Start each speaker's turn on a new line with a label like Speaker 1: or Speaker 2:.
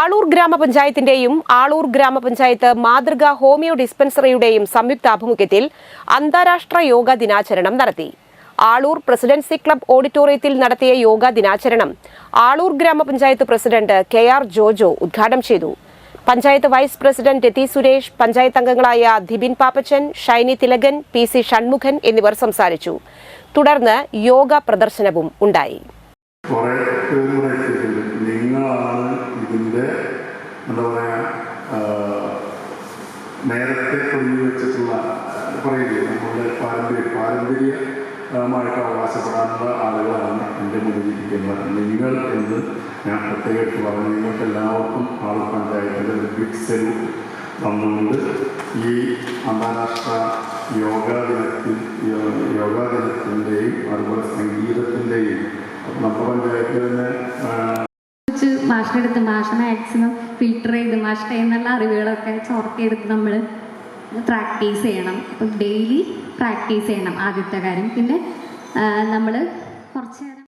Speaker 1: ആളൂർ ഗ്രാമപഞ്ചായത്തിന്റെയും ആളൂർ ഗ്രാമപഞ്ചായത്ത് മാതൃക ഹോമിയോ ഡിസ്പെൻസറിയുടെയും സംയുക്ത ആഭിമുഖ്യത്തിൽ അന്താരാഷ്ട്ര യോഗ ദിനാചരണം നടത്തി. ആളൂർ പ്രസിഡൻസി ക്ലബ് ഓഡിറ്റോറിയത്തിൽ നടത്തിയ യോഗ ദിനാചരണം ആളൂർ ഗ്രാമപഞ്ചായത്ത് പ്രസിഡന്റ് കെ ആർ ജോജോ ഉദ്ഘാടനം ചെയ്തു. പഞ്ചായത്ത് വൈസ് പ്രസിഡന്റ് രതി സുരേഷ് പഞ്ചായത്ത് അംഗങ്ങളായ ദിബിൻ പാപ്പച്ചൻ ഷൈനി തിലകൻ പി സി ഷൺമുഖൻ എന്നിവർ സംസാരിച്ചു. തുടർന്ന് യോഗ പ്രദർശനവും ഉണ്ടായി.
Speaker 2: ഇതിന്റെ എന്താ പറയുക നേരത്തെ തൊഴിൽ വെച്ചിട്ടുള്ള പറയില്ലേ നമ്മളുടെ പാരമ്പര്യം പാരമ്പര്യമായിട്ട് അവകാശപ്പെടാനുള്ള ആളുകളാണ് എന്റെ മുന്നിലിരിക്കുന്നത് നിങ്ങൾ എന്ന് ഞാൻ പ്രത്യേകിച്ച് പറഞ്ഞു നിങ്ങൾക്ക് എല്ലാവർക്കും ആളൂർ പഞ്ചായത്തിന്റെ ഒരു ബിഗ് സെല്യൂട്ട് തന്നുകൊണ്ട് ഈ അന്താരാഷ്ട്ര യോഗാ ദിനത്തിൽ യോഗാ ദിനത്തിന്റെയും അതുപോലെ സംഗീതത്തിന്റെയും നമ്മുടെ പഞ്ചായത്തിൽ തന്നെ
Speaker 3: വെച്ച് മാഷിനെടുത്ത് മാഷ് മാക്സിമം ഫിൽട്ടർ ചെയ്ത് മാഷ് എന്നുള്ള അറിവുകളൊക്കെ ചോർത്തിയെടുത്ത് നമ്മൾ പ്രാക്ടീസ് ചെയ്യണം. അപ്പം ഡെയിലി പ്രാക്ടീസ് ചെയ്യണം ആദ്യത്തെ കാര്യം. പിന്നെ നമ്മൾ കുറച്ച്